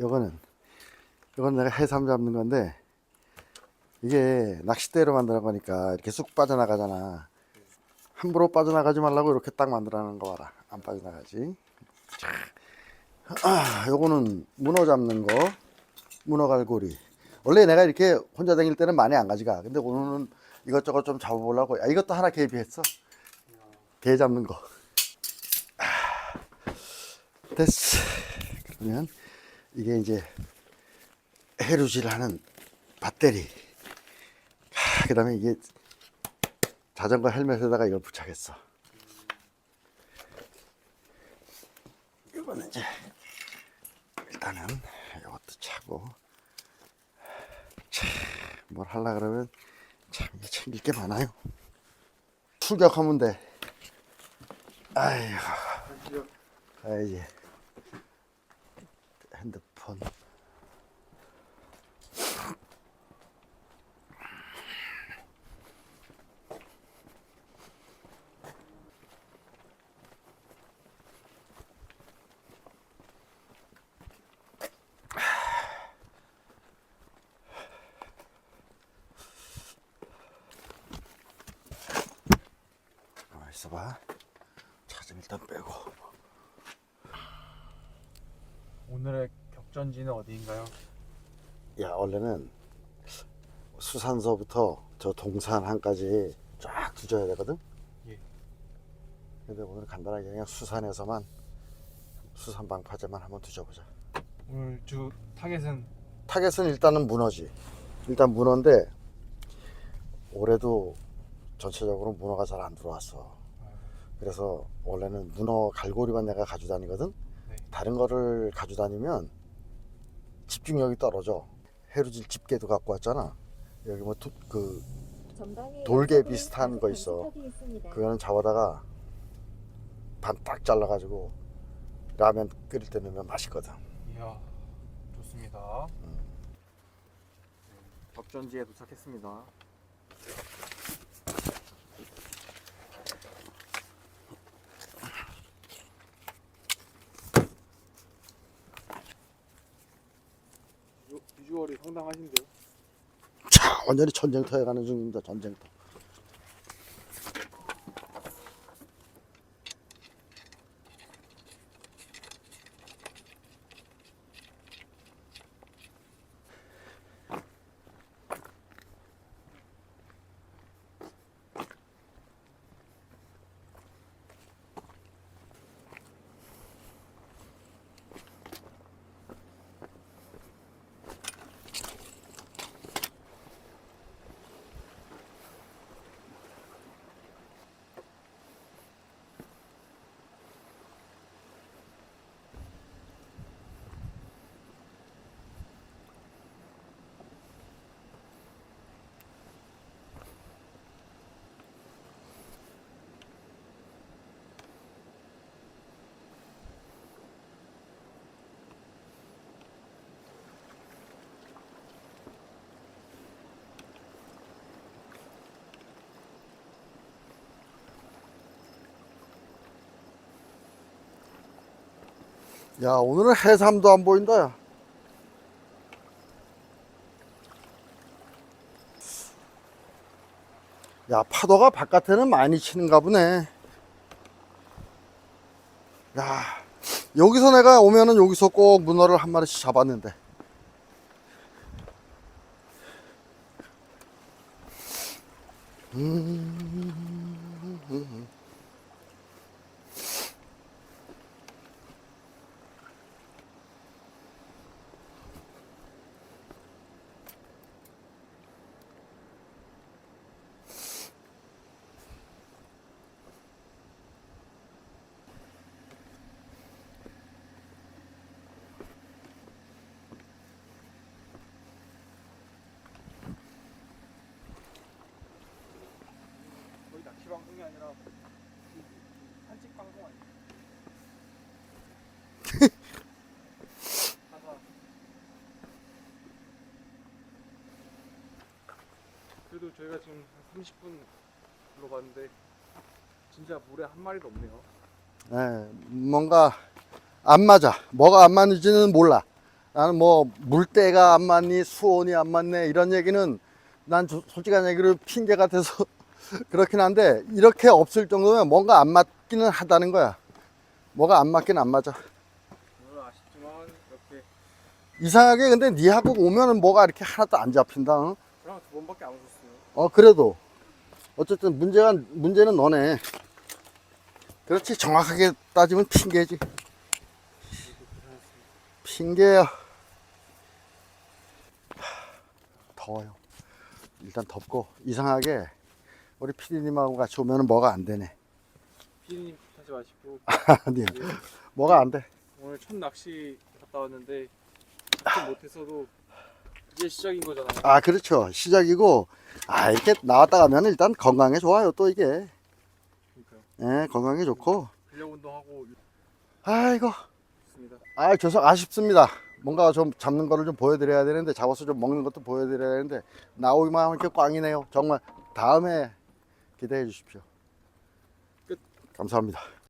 요거는 이건 내가 해삼 잡는 건데 이게 낚싯대로 만드는 거니까 이렇게 쑥 빠져나가잖아. 함부로 빠져나가지 말라고 이렇게 딱 만들어 놓은 거 봐라. 안 빠져나가지. 자, 아, 요거는 문어 잡는 거, 문어 갈고리. 원래 내가 이렇게 혼자 다닐 때는 많이 안 가져가. 근데 오늘은 이것저것 좀 잡아보려고. 아, 이것도 하나 개비했어. 개 잡는 거. 아, 됐어. 그러면 이게 이제 해루질하는 배터리. 아, 그다음에 이게 자전거 헬멧에다가 이걸 부착했어. 이거는 이제 일단은 이것도 차고 참, 뭘 하려 그러면 참 챙길 게 많아요. 출격하면 돼. 아이고, 아이지. 핸드폰. 가만 있어봐. 차 좀 일단 빼고. 오늘의 격전지는 어디인가요? 야 원래는 수산서부터 저 동산항까지 쫙 두줘야 되거든. 예. 근데 오늘 간단하게 그냥 수산에서만 수산 방파제만 한번 두져보자. 오늘 주 타겟은 타겟은 일단은 문어지. 일단 문어인데 올해도 전체적으로 문어가 잘 안 들어왔어. 그래서 원래는 문어 갈고리만 내가 가지고 다니거든. 네. 다른 거를 가지고 다니면 집중력이 떨어져. 해루질 집게도 갖고 왔잖아. 여기 뭐그 돌개 비슷한 거 있어. 그거는 잡아다가 반 딱 잘라가지고 라면 끓일 때 넣으면 맛있거든. 이야 좋습니다. 격전지에 도착했습니다. 비주얼이 상당하신데요? 자, 완전히 전쟁터에 가는 중입니다. 전쟁터. 야, 오늘은 해삼도 안 보인다. 야. 야, 파도가 바깥에는 많이 치는가 보네. 야, 여기서 내가 오면은 여기서 꼭 문어를 한 마리씩 잡았는데. 음. 방송이 아니라 산책 방송? 가사. 그래도 저희가 지금 한 30분 불러봤는데 진짜 물에 한 마리도 없네요. 예, 뭔가 안 맞아. 뭐가 안 맞는지는 몰라. 나는 뭐 물때가 안 맞니 수온이 안 맞네 이런 얘기는 난 조- 솔직한 얘기로 핑계 같아서 그렇긴 한데 이렇게 없을 정도면 뭔가 안 맞기는 하다는 거야. 뭐가 안 맞긴 안 맞아. 오늘 아쉽지만 이렇게 이상하게 근데 니하고 오면은 뭐가 이렇게 하나도 안 잡힌다. 어? 저랑 두 번밖에 안 오셨어요. 어 그래도 어쨌든 문제가 문제는 너네. 그렇지 정확하게 따지면 핑계지. 핑계야. 더워요. 일단 덥고 이상하게 우리 피디님하고 같이 오면은 뭐가 안 되네. 피디님 하지 마시고 아니 뭐가 안 돼. 오늘 첫 낚시 갔다 왔는데 좀 못했어도 이제 시작인 거잖아요. 아 그렇죠 시작이고 아 이렇게 나왔다 가면 일단 건강에 좋아요 또 이게 그러니까요. 예 건강에 좋고 근력 운동하고 아이고 있습니다. 아 죄송 아쉽습니다 뭔가 좀 잡는 거를 좀 보여드려야 되는데 잡아서 좀 먹는 것도 보여드려야 되는데 나오기만 하면 이렇게 꽝이네요 정말 다음에 기대해 주십시오 끝. 감사합니다